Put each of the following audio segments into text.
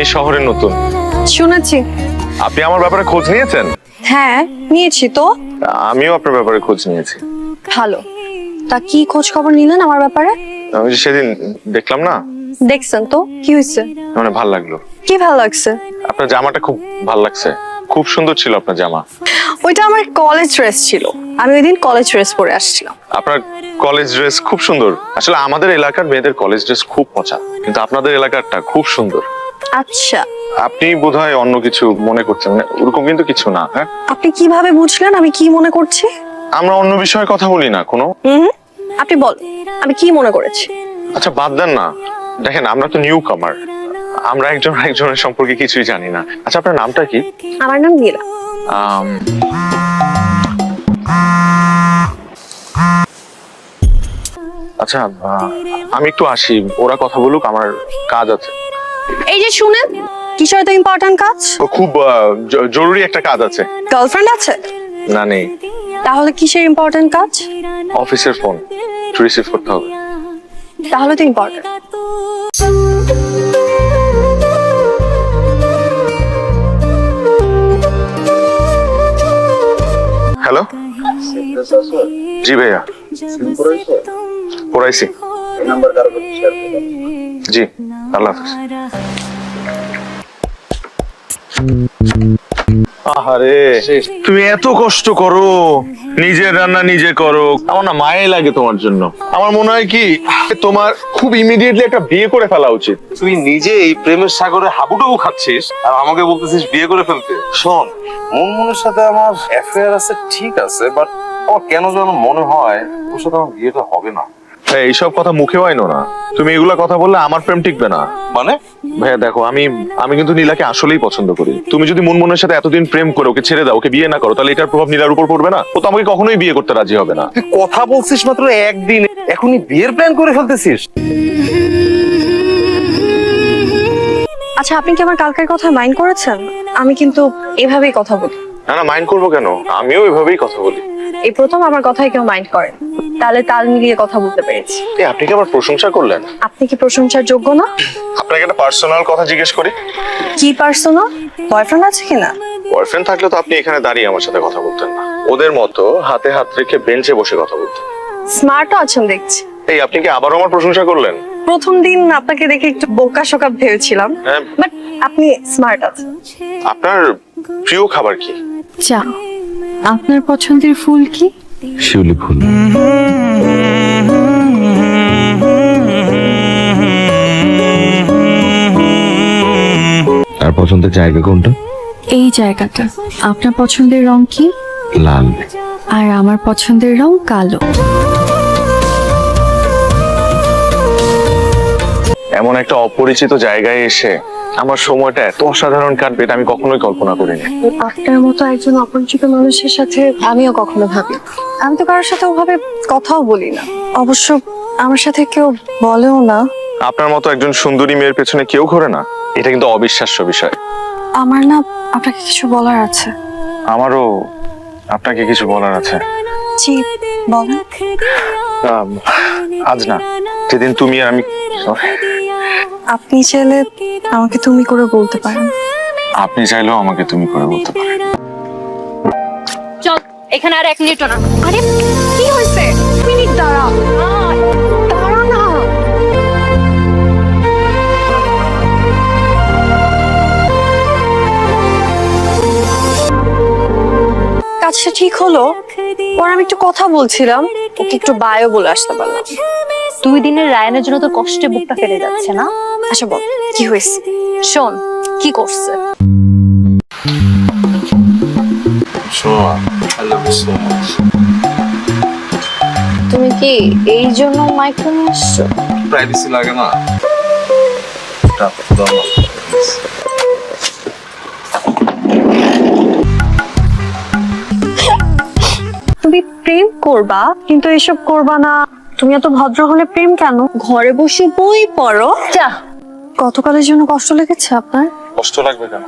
আমি শহরে নতুন। শুনেছি। আপনি আমার ব্যাপারে খোঁজ নিয়েছেন? হ্যাঁ নিয়েছি তো। আমিও আপনার ব্যাপারে খোঁজ নিয়েছি। ভালো। তা কি খোঁজ খবর নিলেন আমার ব্যাপারে? আমি যে সেদিন দেখলাম না? দেখছেন তো কি হয়েছে? মানে ভালো লাগল। কি ভালো লাগছে? আপনার জামাটা খুব ভালো লাগছে। খুব সুন্দর ছিল আপনার জামা। ওইটা আমার কলেজ ড্রেস ছিল। আমি ওই দিন কলেজ ড্রেস পরে আসছিলাম। আপনার কলেজ ড্রেস খুব সুন্দর। আসলে আমাদের এলাকার মেয়েদের কলেজ ড্রেস খুব পচা কিন্তু আপনাদের এলাকারটা খুব সুন্দর। আচ্ছা। আপনি বোধহয় অন্য কিছু মনে করছেন ওরকম কিন্তু কিছু না হ্যাঁ? আপনি কীভাবে বুঝলেন আমি কি মনে করছি? আমরা অন্য বিষয়ে কথা বলি না কোনো। আপনি বল আমি কি মনে করেছি? আচ্ছা বাদ দেন না। দেখেন আমরা তো নিউ কামার আমরা একজন একজনের সম্পর্কে কিছুই জানি না। আচ্ছা আপনার নামটা কি? আমার নাম নীলা। আচ্ছা আমি একটু আসি। ওরা কথা বলুক আমার কাজ আছে। এই যে শুনেন কিসের তো ইম্পর্টেন্ট কাজ? ও খুব আহ, জ- জরুরি একটা কাজ আছে। গার্লফ্রেন্ড আছে? না নেই। তাহলে কিসের ইম্পর্টেন্ট কাজ? অফিসের ফোন রিসিভ করতে হবে। তাহলে তো ইম্পর্টেন্ট হ্যালো জি ভাইয়া। পড়াইছি জি। আল্লাহ আহারে, তুমি এত কষ্ট করো, নিজের রান্না নিজে করো। আমার না মায়ে লাগে তোমার জন্য। আমার মনে হয় কি, তোমার খুব ইমিডিয়েটলি একটা বিয়ে করে ফেলা উচিত। তুই নিজে এই প্রেমের সাগরে হাবুডুবু খাচ্ছিস আর আমাকে বলতেছিস বিয়ে করে ফেলতে। শোন, মনমনের সাথে আমার অ্যাফেয়ার আছে, ঠিক আছে বাট আমার কেন যেন মনে হয় ওর সাথে আমার বিয়েটা হবে না। এই, এইসব কথা মুখেও আইনো না। তুমি এগুলা কথা বললে আমার প্রেম টিকবে না। মানে? ভাইয়া দেখো আমি আমি কিন্তু নীলাকে আসলেই পছন্দ করি। তুমি যদি মনমনের সাথে এতদিন প্রেম করে ওকে ছেড়ে দাও ওকে বিয়ে না করো তাহলে এটার প্রভাব নীলার উপর পড়বে না। ও তো আমাকে কখনোই বিয়ে করতে রাজি হবে না। তুই কথা বলছিস মাত্র একদিন। এখনই বিয়ের প্ল্যান করে ফেলতেছিস। আচ্ছা আপনি কি আমার কালকের কথা মাইন্ড করেছেন? আমি কিন্তু এভাবেই কথা বলি। না না মাইন্ড করব কেন? আমিও এভাবেই কথা বলি। এই প্রথম আমার কথাই কেউ মাইন্ড করেন। তাহলে তাল মিলিয়ে কথা বলতে পেরেছি। এই, আপনি কি আমার প্রশংসা করলেন? আপনি কি প্রশংসার যোগ্য না? আপনাকে একটা পার্সোনাল কথা জিজ্ঞেস করি। কি পার্সোনাল বয়ফ্রেন্ড আছে কিনা বয়ফ্রেন্ড থাকলে তো আপনি এখানে দাঁড়িয়ে আমার সাথে কথা বলতেন না। ওদের মতো হাতে হাত রেখে বেঞ্চে বসে কথা বলতেন। স্মার্টও আছেন দেখছি। এই আপনি কি আবারও আমার প্রশংসা করলেন? প্রথম দিন আপনাকে দেখে একটু বোকা শোকা ভেবেছিলাম। হ্যাঁ। বাট আপনি স্মার্ট আছেন। আপনার প্রিয় খাবার কি? চা। আপনার পছন্দের ফুল কি? শিউলি ফুল। আর পছন্দের জায়গা কোনটা? এই জায়গাটা। আপনার পছন্দের রং কি? লাল। আর আমার পছন্দের রং কালো। এমন একটা অপরিচিত জায়গায় এসে আমার সময়টা এত অসাধারণ কাটবে এটা আমি কখনোই কল্পনা করিনি। আপনার মতো একজন অপরিচিত মানুষের সাথে আমিও কখনো ভাবি আমি তো কারোর সাথে ওভাবে কথাও বলি না। অবশ্য আমার সাথে কেউ বলেও না। আপনার মতো একজন সুন্দরী মেয়ের পেছনে কেউ ঘোরে না? এটা কিন্তু অবিশ্বাস্য বিষয়। আমার না আপনাকে কিছু বলার আছে। আমারও আপনাকে কিছু বলার আছে। জি বলেন। আজ না। যেদিন তুমি আর আমি আপনি চাইলে আমাকে তুমি করে বলতে পারেন। আপনি চাইলেও আমাকে তুমি করে বলতে পারেন। চল এখানে আর এক মিনিটও না। আরে কি হয়েছে? মিনিট দাঁড়া। দাঁড়া না। কাজটা ঠিক হলো। পর আমি একটু কথা বলছিলাম। ওকে একটু বায়ো বলে আসতে পারলাম। দুই দিনের রায়নের জন্য তো কষ্টে বুকটা ফেলে যাচ্ছে না? আচ্ছা বল কি হয়েছে? শোন কি করছে? তুমি কি এই জন্য মাইক্রো নিয়ে প্রাইভেসি লাগে না। প্রেম করবা কিন্তু এসব করবা না। তুমি এত ভদ্র হলে প্রেম কেন? ঘরে বসে বই পড়ো। যা। গতকালের জন্য কষ্ট লেগেছে আপনার? কষ্ট লাগবে কেন?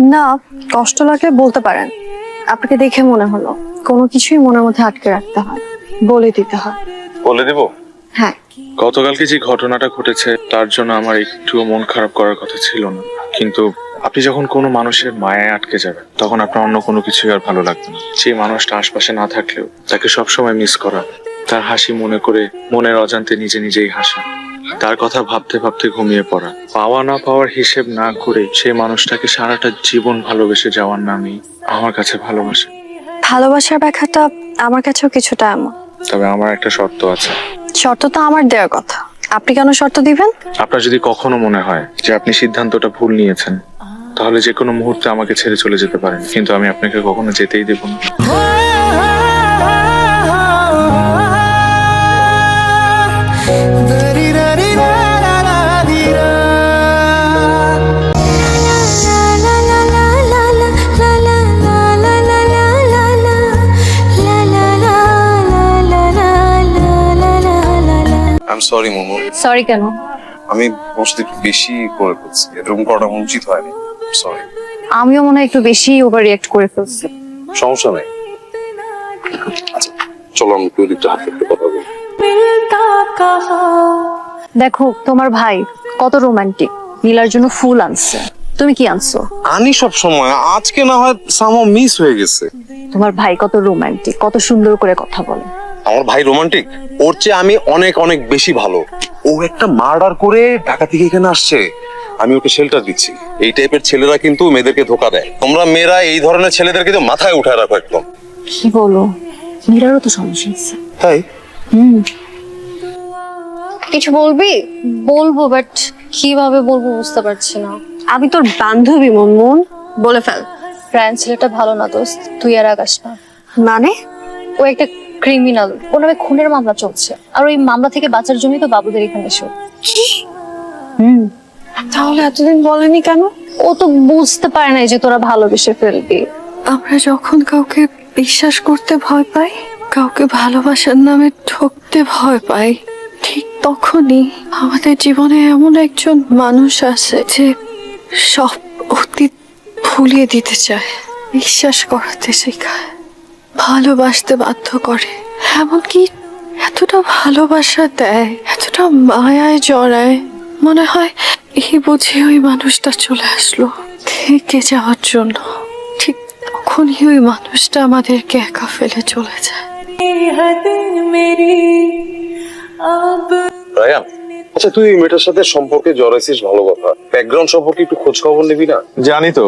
না কষ্ট লাগলে বলতে পারেন। আপনাকে দেখে মনে হলো কোনো কিছুই মনের মধ্যে আটকে রাখতে হয়। বলে দিতে হয়। বলে দিব? হ্যাঁ। গতকালকে যে ঘটনাটা ঘটেছে তার জন্য আমার একটুও মন খারাপ করার কথা ছিল না। কিন্তু আপনি যখন কোনো মানুষের মায়ায় আটকে যাবেন তখন আপনার অন্য কোনো কিছুই আর ভালো লাগবে না। সেই মানুষটা আশপাশে না থাকলেও তাকে সবসময় মিস করা তার হাসি মনে করে মনের অজান্তে নিজে নিজেই হাসা তার কথা ভাবতে ভাবতে ঘুমিয়ে পড়া পাওয়া না পাওয়ার হিসেব না করে সেই মানুষটাকে সারাটা জীবন ভালোবেসে যাওয়ার নামই আমার কাছে ভালোবাসে। ভালোবাসার ব্যাখ্যাটা আমার কাছেও কিছুটা এমন। তবে আমার একটা শর্ত আছে। শর্ত তো আমার দেওয়ার কথা। আপনি কেন শর্ত দিবেন? আপনার যদি কখনো মনে হয় যে আপনি সিদ্ধান্তটা ভুল নিয়েছেন তাহলে যে কোনো মুহূর্তে আমাকে ছেড়ে চলে যেতে পারেন। কিন্তু আমি আপনাকে কখনো যেতেই দেব না। সরি মোমো সরি কেন? আমি বসতে একটু বেশি করে ফেলছি এরকম করাটা উচিত হয়নি। সরি আমিও মনে হয় একটু বেশি ওভার রিয়েক্ট করে ফেলছি। সমস্যা নেই। আচ্ছা চলো আমি একটু হাতে একটু কথা বলি। দেখো তোমার ভাই কত রোমান্টিক নীলার জন্য ফুল আনছে। তুমি কি আনছো? আনি সব সময়। আজকে না হয় সামো মিস হয়ে গেছে। তোমার ভাই কত রোমান্টিক কত সুন্দর করে কথা বলে। আমার ভাই রোমান্টিক ওর চেয়ে আমি অনেক অনেক বেশি ভালো। ও একটা মার্ডার করে ঢাকা থেকে এখানে আসছে। আমি ওকে শেল্টার দিচ্ছি। এই টাইপের ছেলেরা কিন্তু মেয়েদেরকে ধোকা দেয়। তোমরা মেয়েরা এই ধরনের ছেলেদেরকে তো মাথায় উঠায় রাখো একদম। কি বলো? নীলারও তো সমস্যা আছে তাই? কিছু বলবি? বলব বাট কীভাবে বলব বুঝতে পারছি না। আমি তোর বান্ধবী মনমন বলে ফেল। ফ্রেন্ড ছেলেটা ভালো না দোস্ত। তুই আর আকাশ না। মানে? ও একটা ক্রিমিনাল ও নামে খুনের মামলা চলছে। আর ওই মামলা থেকে বাঁচার জন্যই তো বাবুদের এখানে এসো। হুম। তাহলে এতদিন বলেনি কেন? ও তো বুঝতে পারে নাই যে তোরা ভালোবেসে ফেলবি। আমরা যখন কাউকে বিশ্বাস করতে ভয় পাই, কাউকে ভালোবাসার নামে ঠকতে ভয় পাই, ঠিক তখনই আমাদের জীবনে এমন একজন মানুষ আছে যে সব অতীত ভুলিয়ে দিতে চায়, বিশ্বাস করাতে শেখায়, ভালোবাসতে বাধ্য করে। এমনকি এতটা ভালোবাসা দেয়, এতটা মায়ায় জড়ায়, মনে হয় এই বুঝি ওই মানুষটা চলে আসলো। থেকে যাওয়ার জন্য। ঠিক তখনই ওই মানুষটা আমাদেরকে একা ফেলে চলে যায়। রায়ান আচ্ছা তুই মেয়েটার সাথে সম্পর্কে জড়াইছিস ভালো কথা। ব্যাকগ্রাউন্ড সম্পর্কে একটু খোঁজ খবর নিবি না? জানি তো।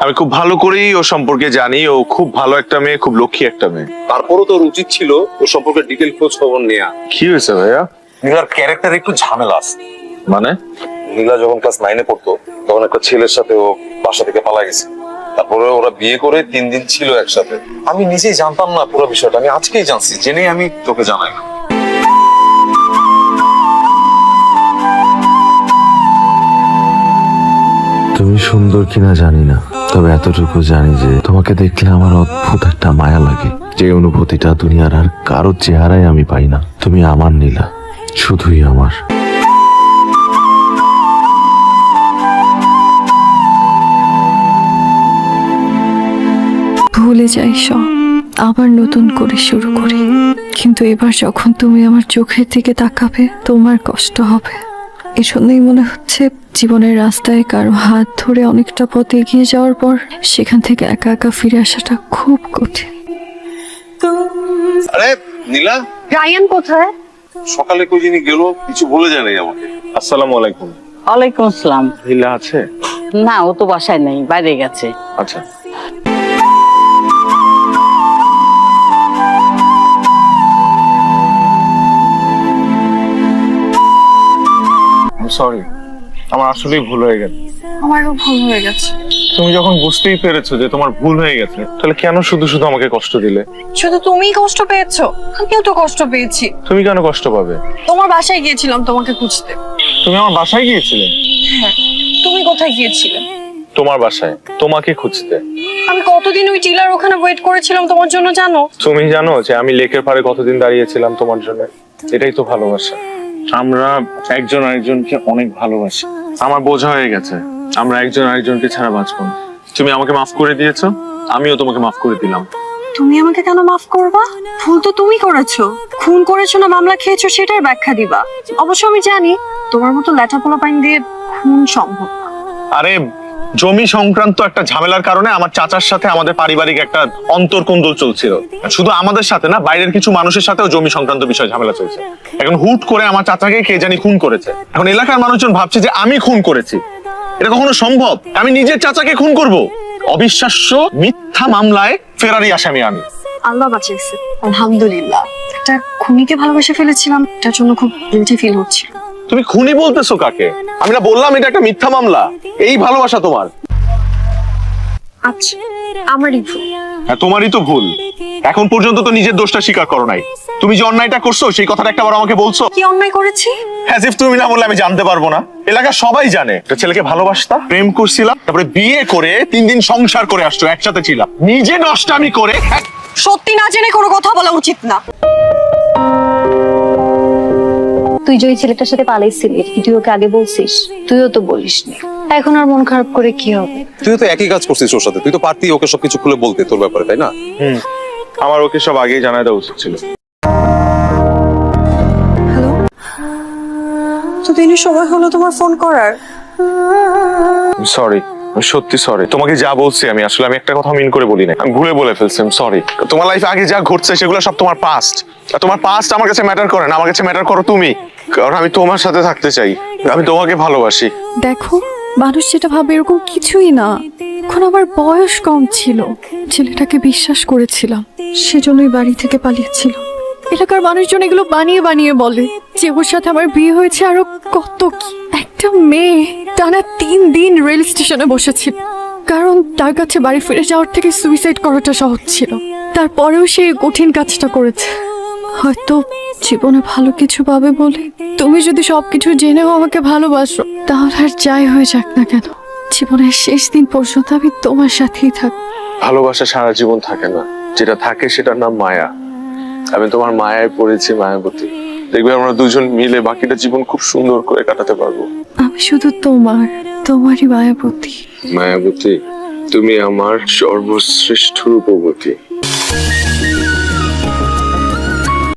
আমি খুব ভালো করেই ও সম্পর্কে জানি। ও খুব ভালো একটা মেয়ে খুব লক্ষ্মী একটা মেয়ে। তারপরও তোর উচিত ছিল ওর সম্পর্কে ডিটেল খোঁজ খবর নেওয়া কি হয়েছে ভাইয়া? নীলার ক্যারেক্টার একটু ঝামেলা আছে। মানে? নীলা যখন ক্লাস নাইনে পড়তো তখন একটা ছেলের সাথে ও বাসা থেকে পালা গেছে। তারপরে ওরা বিয়ে করে তিন দিন ছিল একসাথে। আমি নিজেই জানতাম না পুরো বিষয়টা আমি আজকেই জানছি জেনেই আমি তোকে জানাইলাম তুমি সুন্দর কিনা জানি না তবে এতটুকু জানি যে তোমাকে দেখলে আমার অদ্ভুত একটা মায়া লাগে। যে অনুভূতিটা দুনিয়ার আর কারও চেহারায় আমি পাই না। তুমি আমার নীলা শুধুই আমার। ভুলে যাই সব আবার নতুন করে শুরু করি। কিন্তু এবার যখন তুমি আমার চোখের দিকে তাকাবে তোমার কষ্ট হবে। এজন্যই মনে হচ্ছে জীবনের রাস্তায় কারও হাত ধরে অনেকটা পথ এগিয়ে যাওয়ার পর সেখান থেকে একা একা ফিরে আসাটা খুব কঠিন। আরে নীলা? রায়ান কোথায়? সকালে কই যিনি গেল কিছু বলে জানাই আমাকে। আসসালামু আলাইকুম। ওয়ালাইকুম আসসালাম। হিলা আছে? না ও তো বাসায় নেই বাইরে গেছে। আচ্ছা। সরি আমার আসলেই ভুল হয়ে গেছে। আমারও ভুল হয়ে গেছে। তুমি যখন বুঝতেই পেরেছ যে তোমার ভুল হয়ে গেছে তাহলে কেন শুধু শুধু আমাকে কষ্ট দিলে? শুধু তুমিই কষ্ট পেয়েছ? আমিও তো কষ্ট পেয়েছি। তুমি কেন কষ্ট পাবে? তোমার বাসায় গিয়েছিলাম তোমাকে খুঁজতে। তুমি আমার বাসায় গিয়েছিলে? তুমি কোথায় গিয়েছিলে? তোমার বাসায় তোমাকে খুঁজতে। আমি কতদিন ওই টিলার ওখানে ওয়েট করেছিলাম তোমার জন্য জানো? তুমি জানো যে আমি লেকের পাড়ে কতদিন দাঁড়িয়েছিলাম তোমার জন্য? এটাই তো ভালোবাসা। আমরা একজন আরেকজনকে অনেক ভালোবাসি। আমার বোঝা হয়ে গেছে আমরা একজন আরেকজনকে ছাড়া বাঁচবো না। তুমি আমাকে মাফ করে দিয়েছ আমিও তোমাকে মাফ করে দিলাম। তুমি আমাকে কেন মাফ করবা? ভুল তো তুমি করেছ। খুন করেছ না মামলা খেয়েছো সেটার ব্যাখ্যা দিবা। অবশ্য আমি জানি তোমার মতো ল্যাটা পোলা পাইন দিয়ে খুন সম্ভব আরে জমি সংক্রান্ত একটা ঝামেলার কারণে আমার চাচার সাথে আমাদের পারিবারিক একটা অন্তর্কুন্দল চলছিল। শুধু আমাদের সাথে না, বাইরের কিছু মানুষের সাথেও জমি সংক্রান্ত বিষয় ঝামেলা চলছে। এখন হুট করে আমার চাচাকে কে জানি খুন করেছে। এখন এলাকার মানুষজন ভাবছে যে আমি খুন করেছি। এটা কখনো সম্ভব? আমি নিজের চাচাকে খুন করব? অবিশ্বাস্য মিথ্যা মামলায় ফেরারি আসামি আমি। আল্লাহ বাঁচিয়েছে। আলহামদুলিল্লাহ। একটা খুনিকে ভালোবেসে ফেলেছিলাম এটার জন্য খুব গিলটি ফিল হচ্ছিল। তুমি খুনি বলতেছো কাকে? আমি না বললাম এটা একটা মিথ্যা মামলা। এই ভালোবাসা তোমার। আচ্ছা আমারই ভুল। হ্যাঁ তোমারই তো ভুল। এখন পর্যন্ত তো নিজের দোষটা স্বীকার করো নাই। তুমি যে অন্যায়টা করছ সেই কথাটা একটা বার আমাকে বলছো। কি অন্যায় করেছি? হ্যাঁ তুমি না বললে আমি জানতে পারব না। এলাকার সবাই জানে। একটা ছেলেকে ভালোবাসতাম প্রেম করছিলাম তারপরে বিয়ে করে তিন দিন সংসার করে আসছো একসাথে ছিলাম নিজে নষ্টামি করে সত্যি না জেনে কোনো কথা বলা উচিত না। তুই যে ওই ছেলেটার সাথে পালাইছিলি তুই ওকে আগে বলছিস? তুইও তো বলিসনি। এখন আর মন খারাপ করে কি হবে? তুই তো একই কাজ করছিস ওর সাথে। তুই তো পারতি ওকে সবকিছু খুলে বলতে তোর ব্যাপারে তাই না? হুম। আমার ওকে সব আগেই জানাই দেওয়া উচিত ছিল। হ্যালো? তো দিনের সময় হলো তোমার ফোন করার। সরি সত্যি সরি তোমাকে যা বলছি আমি, আসলে আমি একটা কথা মিন করে বলি না আমি ভুলে বলে ফেলছি সরি তোমার লাইফে আগে যা ঘটছে, সেগুলো সব তোমার পাস্ট তোমার পাস্ট আমার কাছে ম্যাটার করে না, আমার কাছে ম্যাটার করো তুমি। কারণ আমি তোমার সাথে থাকতে চাই। আমি তোমাকে ভালোবাসি। দেখো, মানুষ যেটা ভাবে এরকম কিছুই না। এখন আমার বয়স কম ছিল। ছেলেটাকে বিশ্বাস করেছিলাম। সেজন্যই বাড়ি থেকে পালিয়েছিল। এলাকার মানুষজন এগুলো বানিয়ে বানিয়ে বলে যে ওর সাথে আমার বিয়ে হয়েছে আরও কত কি। একটা মেয়ে টানা তিন দিন রেল স্টেশনে বসেছিল কারণ তার কাছে বাড়ি ফিরে যাওয়ার থেকে সুইসাইড করাটা সহজ ছিল। তারপরেও সে কঠিন কাজটা করেছে। হয়তো জীবনে ভালো কিছু পাবে বলে। তুমি যদি সবকিছু জেনেও আমাকে ভালোবাসো, তাহলে আর যাই হয়ে যাক না কেন। জীবনের শেষ দিন পর্যন্ত আমি তোমার সাথেই থাক ভালোবাসা সারা জীবন থাকে না। যেটা থাকে সেটার নাম মায়া। আমি তোমার মায়ায় পড়েছি, মায়াবতী। দেখবে আমরা দুজন মিলে বাকিটা জীবন খুব সুন্দর করে কাটাতে পারব। আমি শুধু তোমার তোমারই মায়াবতী। মায়াবতী তুমি আমার সর্বশ্রেষ্ঠ রূপবতী।